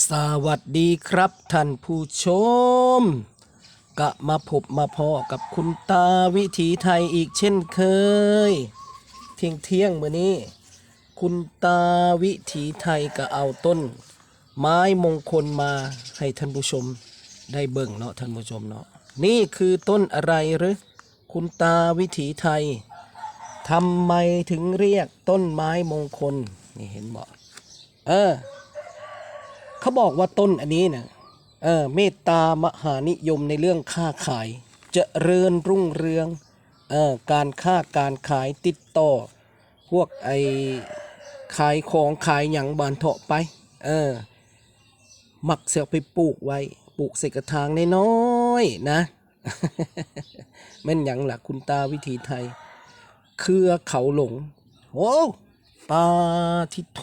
สวัสดีครับท่านผู้ชม กะมาพบมาพอกับคุณตาวิถีไทยอีกเช่นเคย เที่ยงเที่ยงมื้อนี้ คุณตาวิถีไทยก็เอาต้น ไม้มงคลมาให้ท่านผู้ชมได้เบิ่งเนาะท่านผู้ชมเนาะนี่คือต้นอะไรหรือคุณตาวิถีไทยทำไมถึงเรียกต้นไม้มงคลนี่เห็นบอกเออ เขาบอกว่าต้นอันนี้นะเออเมตตามหานิยมในเรื่องค้าขายเจะเริญรุ่งเรืองเออการค้าการขายติดต่อ พวกไอขายของขายหยังบานเถาะไปเออมักเสียไปปลูกไว้ปลูกใส่กระถางน้อยๆนะแม่นหยังหล่ะคุณตาวิถีไทย เครือเขาหลงโอ้ปาทิโท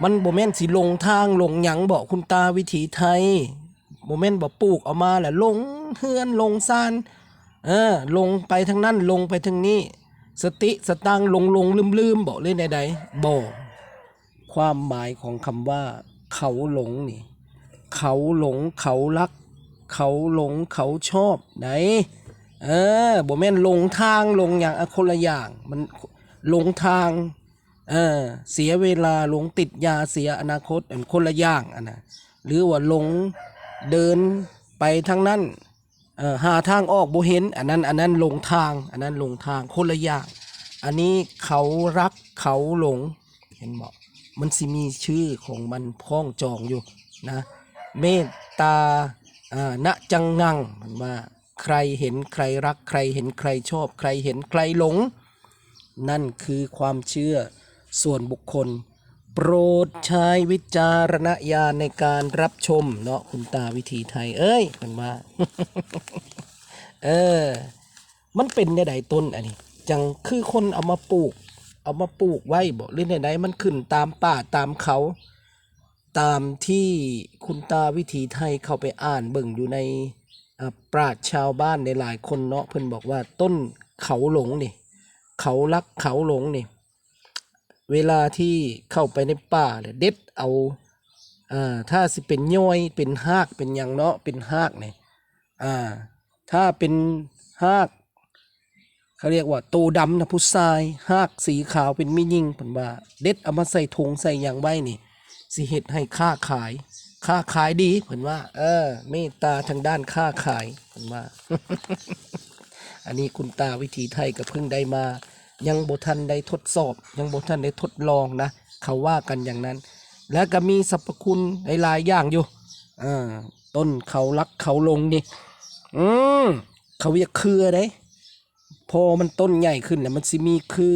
มันโมเมนสิลงทางลงหยังบอกคุณตาวิถีไทยโมเมนบอกปลูกออกมาแหละลงเฮือนลงซานเออลงไปทางนั้นลงไปทางนี้ สติสตังค์ลงลงลืมลืมบอกเลยใดๆบอกความหมายของคำว่า เขาหลงนี่ เขาหลงเขารัก เขาหลงเขาชอบไหนเออบ่แม่นลงทางลงอย่างอคนละอย่าง มันลงทาง เออเสียเวลาหลงติดยาเสียอนาคตอันคนละอย่างอันนะหรือว่าหลงเดินไปทางนั้นเออหาทางออกบ่เห็น อันนั้นอันนั้นหลงทาง อันนั้นหลงทางคนละอย่างอันนี้เขารักเขาหลงเห็นบอกมันสิมีชื่อของมันพ้องจองอยู่นะเมตตาอ่าณจังงังมันว่าใครเห็นใครรักใครเห็นใครชอบ ใครเห็นใครหลง นั่นคือความเชื่อ ส่วนบุคคล โปรดใช้วิจารณญาณในการรับชมเนาะคุณตาวิธีไทย เอ้ยมันว่า เออ มันเป็นในใดต้นอันนี้ จังคือคนเอามาปลูก เอามาปลูกไว้บอกหรือในใดมันขึ้นตามป่าตามเขา ตามที่คุณตาวิถีไทยเข้าไปอ่านเบิ่งอยู่ในอ่าปราชชาวบ้านในหลายคนเนาะเพิ่นบอกว่าต้นเขาหลงนี่ เขารักเขาหลงนี่ เวลาที่เข้าไปในป่าเนี่ยเด็ดเอาอ่าถ้าสิเป็นย้อยเป็นหากเป็นหยังเนาะเป็นหากเนี่ยอ่าถ้าเป็นหากเขาเรียกว่าโตดำนะผู้ชายหากสีขาวเป็นมิยิงผมว่า เด็ดเอามาใส่ถุงใส่ยังไว้นี่สิเฮ็ดให้ค้าขายค้าขายดีเพิ่นว่า เออเมตตาทางด้านค้าขายเพิ่นว่า อันนี้คุณตาวิถีไทยก็เพิ่งได้มา ยังบ่ทันได้ทดสอบ ยังบ่ทันได้ทดลองนะ เขาว่ากันอย่างนั้น แล้วก็มีสรรพคุณหลายๆอย่างอยู่อ่าต้นเขารักเขาลงนี่อืมเขาเรียกเครือเด้พอมันต้นใหญ่ขึ้นแล้วมันสิมีเครื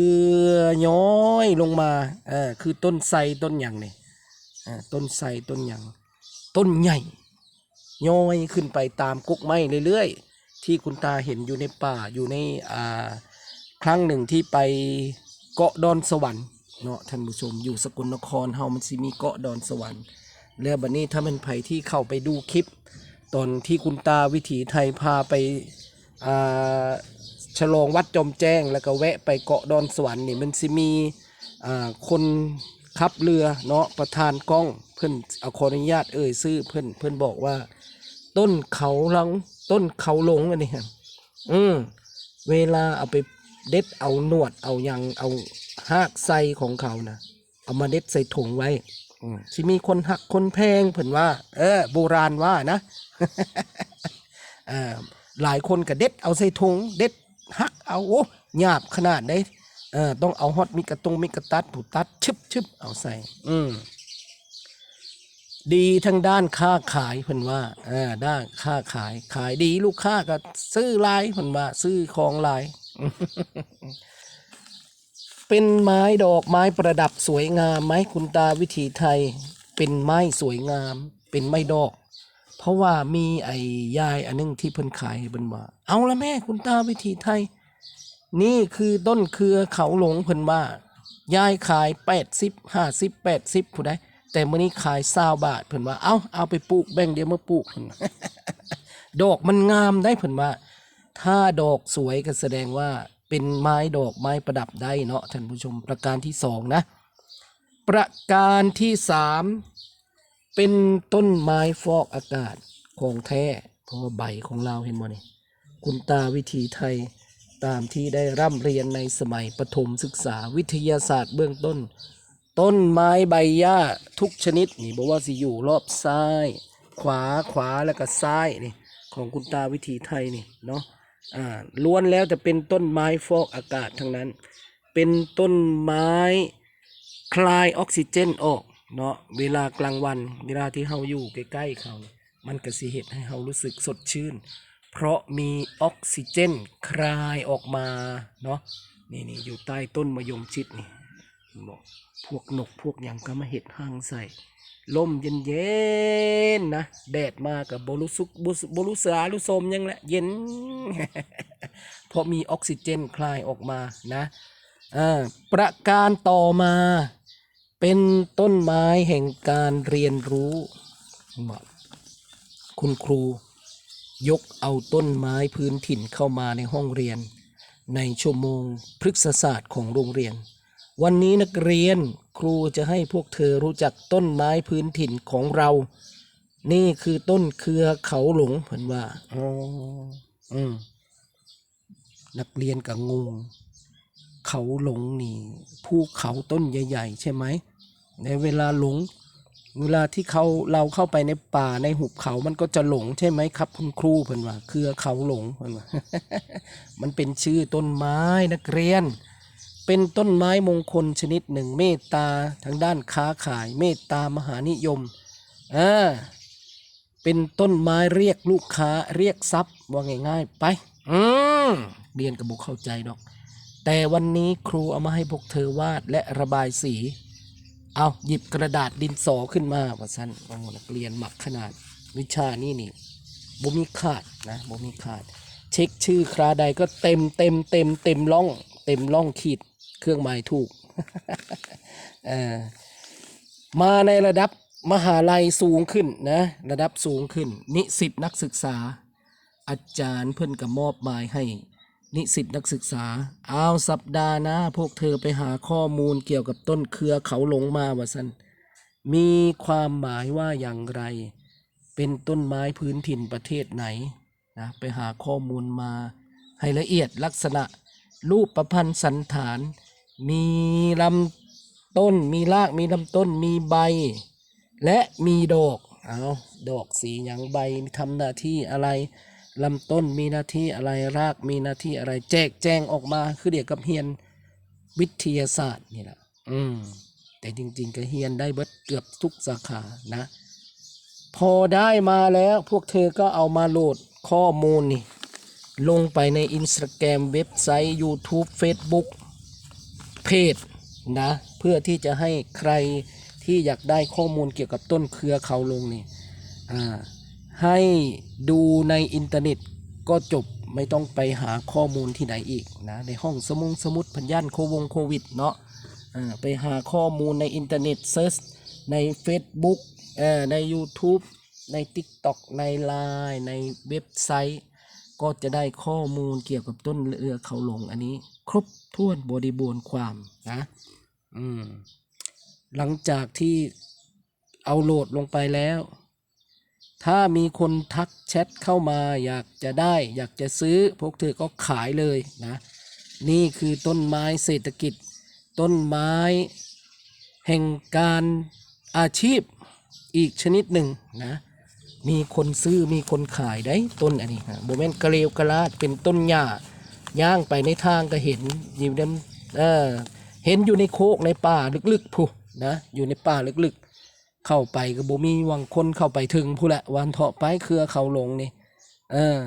อย้อยลงมาเออคือต้นไทรต้นหยังนี่อ่าต้นไทรต้นหยังต้นใหญ่ ย้อยขึ้นไปตามกุกไม้เรื่อยๆที่คุณตาเห็นอยู่ในป่าอยู่ในอ่า ครั้งหนึ่งที่ไปเกาะดอนสวรรค์เนาะท่านผู้ชมอยู่สกลนครเฮามันสิมีเกาะดอนสวรรค์ แล้วบัดนี้ถ้ามันไผที่เข้าไปดูคลิป ตอนที่คุณตาวิถีไทยพาไปอ่าฉลองวัดจอมแจ้งแล้วก็แวะไปเกาะดอนสวรรค์นี่มันสิมีอ่าคนขับเรือเนาะประธานกล้องเพิ่อนเอาขออนุญาตเอ่ยชื่อเพิ่อนเพิ่อนบอกว่า ต้นเขาหลังต้นเขาหลงอันนี้ฮะอืมเวลาเอาไป เด็ดเอาหนวดเอาหยังเอาหากไส้ของเขานะเอามาเด็ดใส่ถุงไว้อืมสิมีคนหักคนแพงเพิ่นว่า เออโบราณว่านะเอ่อหลายคนก็เด็ดเอาใส่ถุงเด็ดหักเอาโอ้หยาบขนาดได้เออต้องเอาฮอตมิกระตงมิกระตัดผูตัดชึบชึบเอาใส่ อืมดีทั้งด้านค้าขายเพิ่นว่าเออด้านค้าขายขายดีลูกค้าก็ซื้อหลายเพิ่นว่าซื้อของหลาย เป็นไม้ดอกไม้ประดับสวยงามไหมคุณตาวิถีไทย เป็นไม้สวยงาม เป็นไม้ดอก เพราะว่ามีไอ้ยายอันนึงที่เพิ่นขายเพิ่นว่าเอาละแม่คุณตาวิถีไทย นี่คือต้นเครือเขาหลงเพิ่นว่ายายขายแปดสิบห้าสิบแปดสิบผู้ใดแต่มื้อนี้ขายซาวบาทเพิ่นว่าเอาเอาไปปลูกแบ่งเดียวมาปลูกเพิ่นดอกมันงามได้เพิ่นว่า ถ้าดอกสวยก็แสดงว่าเป็นไม้ดอกไม้ประดับได้เนาะท่านผู้ชมประการที่สองนะ ประการที่สามเป็นต้นไม้ฟอกอากาศของแท้เพราะว่าใบของเราเห็นบ่นี่คุณตาวิถีไทยตามที่ได้ร่ำเรียนในสมัยประถมศึกษาวิทยาศาสตร์เบื้องต้น ต้นไม้ใบหญ้าทุกชนิดนี่บอกว่าสิอยู่รอบซ้าย ขวาขวาแล้วก็ซ้ายนี่ของคุณตาวิถีไทยนี่เนาะ ล้วนแล้วจะเป็นต้นไม้ฟอกอากาศทั้งนั้น เป็นต้นไม้คลายออกซิเจนออกเนาะเวลากลางวัน เวลาที่เฮาอยู่ใกล้ๆเขา มันก็สิเฮ็ดให้เฮารู้สึกสดชื่น เพราะมีออกซิเจนคลายออกมาเนาะนี่นี่อยู่ใต้ต้นมะยมชิดนี่บอก พวกนกพวกหยังก็มาเห็ดห้างใส่ลมเย็นเย็นๆนะแดดมากับบรุสุกบุสบรุสาลุสมยังแหละเย็นเพราะมีออกซิเจนคลายออกมานะอ่าประการต่อมาเป็นต้นไม้แห่งการเรียนรู้บอกคุณครู ยกเอาต้นไม้พื้นถิ่นเข้ามาในห้องเรียน ในชั่วโมงพฤกษศาสตร์ของโรงเรียน วันนี้นักเรียนครูจะให้พวกเธอรู้จักต้นไม้พื้นถิ่นของเรา นี่คือต้นเครือเขาหลงเพิ่นว่าอ๋ออืมนักเรียนกับงง เขาหลงนี่ภูเขาต้นใหญ่ ๆ ใช่ไหม ในเวลาหลง เวลาที่เขาเราเข้าไปในป่าในหุบเขามันก็จะหลงใช่ไหมครับ คุณครูเพิ่นว่า เครือเขาหลงเพิ่นว่า มันเป็นชื่อต้นไม้นักเรียน เป็นต้นไม้มงคลชนิดหนึ่งเมตตาทางด้านค้าขาย เมตตามหานิยมอ่าเป็นต้นไม้เรียกลูกค้าเรียกทรัพย์ว่าง่ายๆไปอืมเรียนกับบุกเข้าใจดอก แต่วันนี้ครูเอามาให้พวกเธอวาดและระบายสี เอาหยิบกระดาษดินสอขึ้นมาว่าสั้นโอ้นักเรียนหมักขนาดวิชานี่นี่บ่มีขาดนะบ่มีขาด เช็คชื่อคราใดก็เต็มเต็มเต็มเต็มร่อง เต็มร่องขีด เครื่องหมายถูกเออมาในระดับมหาลัยสูงขึ้นนะระดับสูงขึ้น นิสิตนักศึกษา อาจารย์เพิ่อนกับมอบหมายให้ นิสิตนักศึกษา เอาสัปดาห์นะพวกเธอไปหาข้อมูลเกี่ยวกับต้นเครือเขาหลงมาว่าสันมีความหมายว่าอย่างไร เป็นต้นไม้พื้นถิ่นประเทศไหนนะไปหาข้อมูลมาให้ละเอียดลักษณะ รูปประพันธ์สันฐาน มีลำต้น มีราก มีลำต้น มีใบ และมีดอก เอาดอกสีอย่างใบทำหน้าที่อะไร ลำต้นมีหน้าที่อะไร รากมีหน้าที่อะไร แจกแจงออกมา คือเดียวกับเฮียนวิทยาศาสตร์นี่แหละ อืม แต่จริง ๆ ก็เฮียนได้เบิดเกือบทุกสาขานะ พอได้มาแล้วพวกเธอก็เอามาโหลดข้อมูลนี่ ลงไปในอินสตาแกรมเว็บไซต์ YouTube Facebook เพจนะเพื่อที่จะให้ใครที่อยากได้ข้อมูลเกี่ยวกับต้นเครือเขาลงนี่ให้ดูในอินเทอร์เน็ตก็จบไม่ต้องไปหาข้อมูลที่ไหนอีกนะในห้องสมุงสมุดพันยันโควงโควิดเนาะไปหาข้อมูลในอินเทอร์เน็ตเซิร์ชใน Facebook ใน YouTube ใน TikTok ใน Line ในเว็บไซต์ ก็จะได้ข้อมูลเกี่ยวกับต้นเรือเขาหลงอันนี้ ครบถ้วนบริบูรณ์ความนะอืมหลังจากที่เอาโหลดลงไปแล้ว ถ้ามีคนทักแชทเข้ามาอยากจะได้ อยากจะซื้อพวกเธอก็ขายเลยนะ นี่คือต้นไม้เศรษฐกิจ ต้นไม้แห่งการอาชีพอีกชนิดหนึ่งนะ มีคนซื้อมีคนขายได้ต้นอันนี้ฮะโมเมนต์กระเลวกระลาดเป็นต้นหญ้าย่างไปในทางก็เห็นอยู่ในเออเห็นอยู่ในโคกในป่าลึกๆผู้นะอยู่ในป่าลึกๆ เข้าไปก็บ่มีวังคนเข้าไปถึงผู้ละวันเถาะไปเครือเขาลงนี่เออ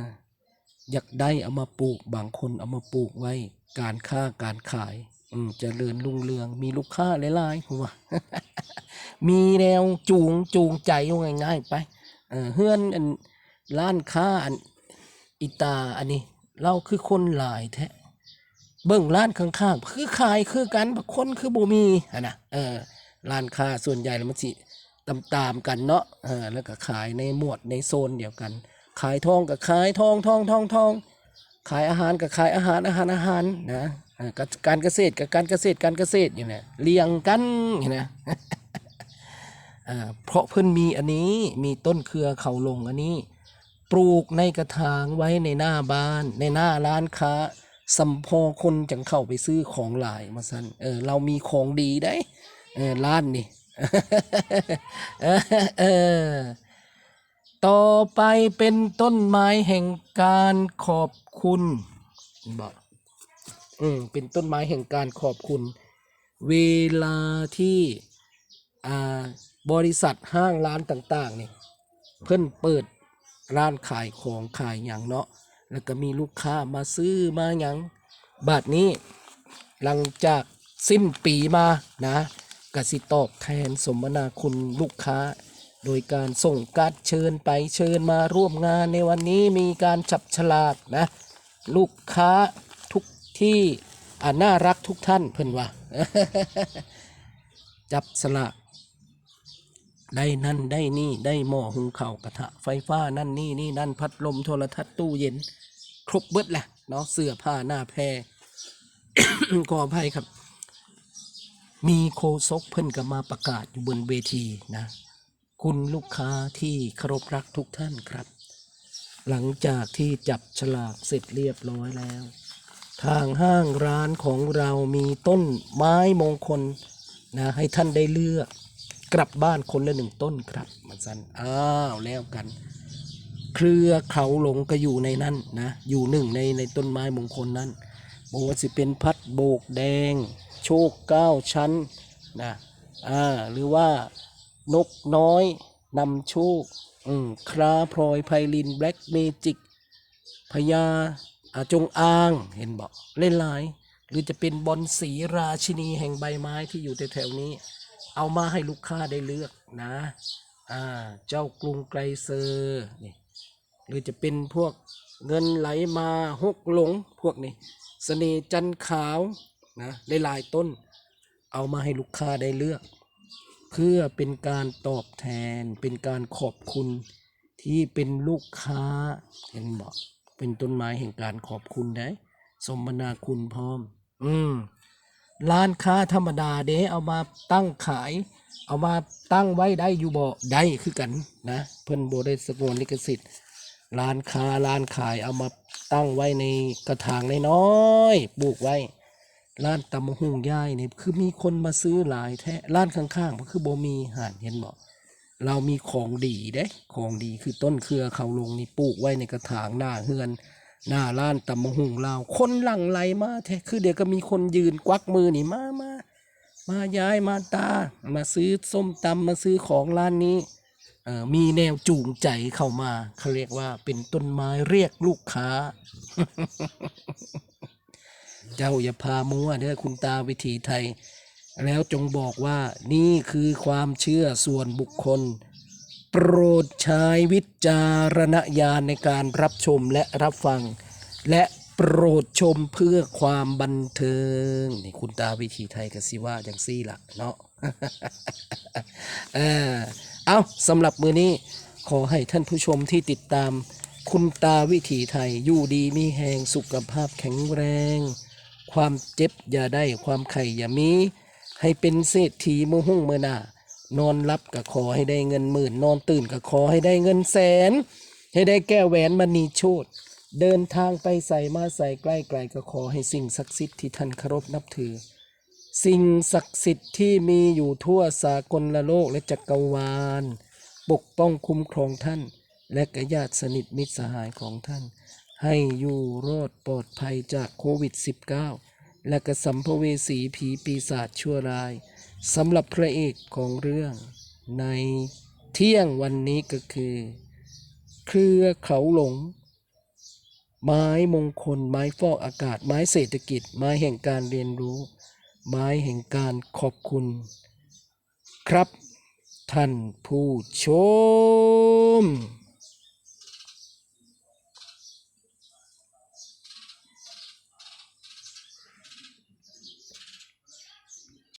อยากได้เอามาปลูกบางคนเอามาปลูกไว้การค้าการขายอืมเจริญรุ่งเรือง มีลูกค้าหลายๆผมว่ามีแนวจูงจูงใจง่ายๆไป เออเฮือนอันร้านค้าอันอิตาอันนี้ เราคือคนหลายแท้เบิ่งร้านข้างๆคือขายคือกันบักคนคือบ่มีอะนะเออร้านค้าส่วนใหญ่แล้วมันสิตามตามๆกันเนาะเออแล้วก็ขายในหมวดในโซนเดียวกัน ขายทองกับขายทองทองทองทองขายอาหารกับขายอาหารอาหารอาหารนะการเกษตรกับการเกษตรการเกษตรอยู่เนี่ยเรียงกันอยู่นะ อ่าเพราะเพิ่นมีอันนี้มีต้นเครือเขาลงอันนี้ ปลูกในกระถางไว้ในหน้าบ้าน ในหน้าร้านค้าสัมพอคนจังเข้าไปซื้อของหลายมาสันเออเรามีของดีได้เออร้านนี่เออต่อไปเป็นต้นไม้แห่งการขอบคุณบอกอืมเป็นต้นไม้แห่งการขอบคุณ เวลาที่อ่า บริษัทห้างร้านต่างๆนี่เพิ่นเปิดร้านขายของขายอย่างเนาะแล้วก็มีลูกค้ามาซื้อมาอย่างบาทนี้ หลังจากสิ้นปีมานะกสิตอบแทนสมนาคุณลูกค้า โดยการส่งการเชิญไปเชิญมาร่วมงานในวันนี้มีการจับฉลากนะ ลูกค้าทุกที่อ่าน่ารักทุกท่านเพิ่นว่า จับสลาก ได้นั่นได้นี่ได้หม้อหุงข้าวกระทะไฟฟ้านั่นนี่นี่นั่นพัดลมโทรทัศน์ตู้เย็น ครบเบิดแหละเนาะเสื้อผ้าหน้าแพรขออภัยครับ มีโคศกเพิ่นก็มาประกาศอยู่บนเวทีนะ คุณลูกค้าที่เคารพรักทุกท่านครับ หลังจากที่จับฉลากเสร็จเรียบร้อยแล้ว ทางห้างร้านของเรามีต้นไม้มงคลนะให้ท่านได้เลือก กลับบ้านคนละหนึ่งต้นครับมันสันอ้าวแล้วกัน เครือเขาหลงก็อยู่ในนั้นนะอยู่หนึ่งในในต้นไม้มงคลนั้นบอกว่าสิเป็นพัดโบกแดง โชคเก้าชั้นนะอ่าหรือว่านกน้อยนำโชคอืมคราพลอยไพลินแบล็กเมจิกพญาอาจงอางเห็นบอกเล่นลาย หรือจะเป็นบอลสีราชินีแห่งใบไม้ที่อยู่แถวๆนี้ เอามาให้ลูกค้าได้เลือกนะอ่าเจ้ากรุงไกรเซอร์นี่หรือจะเป็นพวกเงินไหลมาหกหลงพวกนี้เสน่จันขาวนะหลายๆต้น เอามาให้ลูกค้าได้เลือก เพื่อเป็นการตอบแทน เป็นการขอบคุณที่เป็นลูกค้าเห็นบอกเป็นต้นไม้แห่งการขอบคุณได้สมนาคุณพร้อม อืม ร้านค้าธรรมดาเด้เอามาตั้งขาย เอามาตั้งไว้ได้อยู่บ่ได้คือกันนะเพิ่นบ่ได้สงวนลิขสิทธิ์ร้านค้าร้านขายเอามาตั้งไว้ในกระถางน้อยๆปลูกไว้ ร้านตำมะฮุ่งย่ายนี่คือมีคนมาซื้อหลายแท้ร้านข้างๆก็คือบ่มีห่านเห็นบ่เรามีของดีเด้ ของดีคือต้นเครือเขาลงนี่ปลูกไว้ในกระถางหน้าเฮือน หน้าร้านตำมะฮุงเราคนหลั่งไหลมาแท้คือเดี๋ยวก็มีคนยืนกวักมือนี่มามามาย้ายมาตา มาซื้อส้มตำมาซื้อของร้านนี้เอ่อมีแนวจูงใจเข้ามาเขาเรียกว่าเป็นต้นไม้เรียกลูกค้า เจ้าอย่าพามัวเด้อคุณตาวิถีไทย แล้วจงบอกว่านี่คือความเชื่อส่วนบุคคล โปรดใช้วิจารณญาณในการรับชมและรับฟัง และโปรดชมเพื่อความบันเทิงนี่คุณตาวิถีไทยกสิว่าจังซี่ละเนาะเออเอาสำหรับมือนี้ขอให้ท่านผู้ชมที่ติดตาม คุณตาวิถีไทยอยู่ดีมีแหงสุขภาพแข็งแรง ความเจ็บอย่าได้ความไข่อย่ามี ให้เป็นเศรษฐีมือหุ่งมือหน้า นอนรับก็ขอให้ได้เงินหมื่น นอนตื่นก็ขอให้ได้เงินแสน ให้ได้แก้แหวนมณีโชตเดินทางไปใส่มาใส่ใกล้ไกลก็ขอให้สิ่งศักดิ์สิทธิ์ที่ท่านเคารพนับถือ สิ่งศักดิ์สิทธิ์ที่มีอยู่ทั่วสากลโลกและจักรวาล ปกป้องคุ้มครองท่าน และกญาติสนิทมิตรสหายของท่าน ให้อยู่รอดปลอดภัยจากโควิด -19 และกระสัมภเวสีผีปีศาจชั่วร้าย สำหรับพระเอกของเรื่องในเที่ยงวันนี้ก็คือ เครือเขาหลง ไม้มงคล ไม้ฟอกอากาศ ไม้เศรษฐกิจ ไม้แห่งการเรียนรู้ ไม้แห่งการขอบคุณ ครับท่านผู้ชม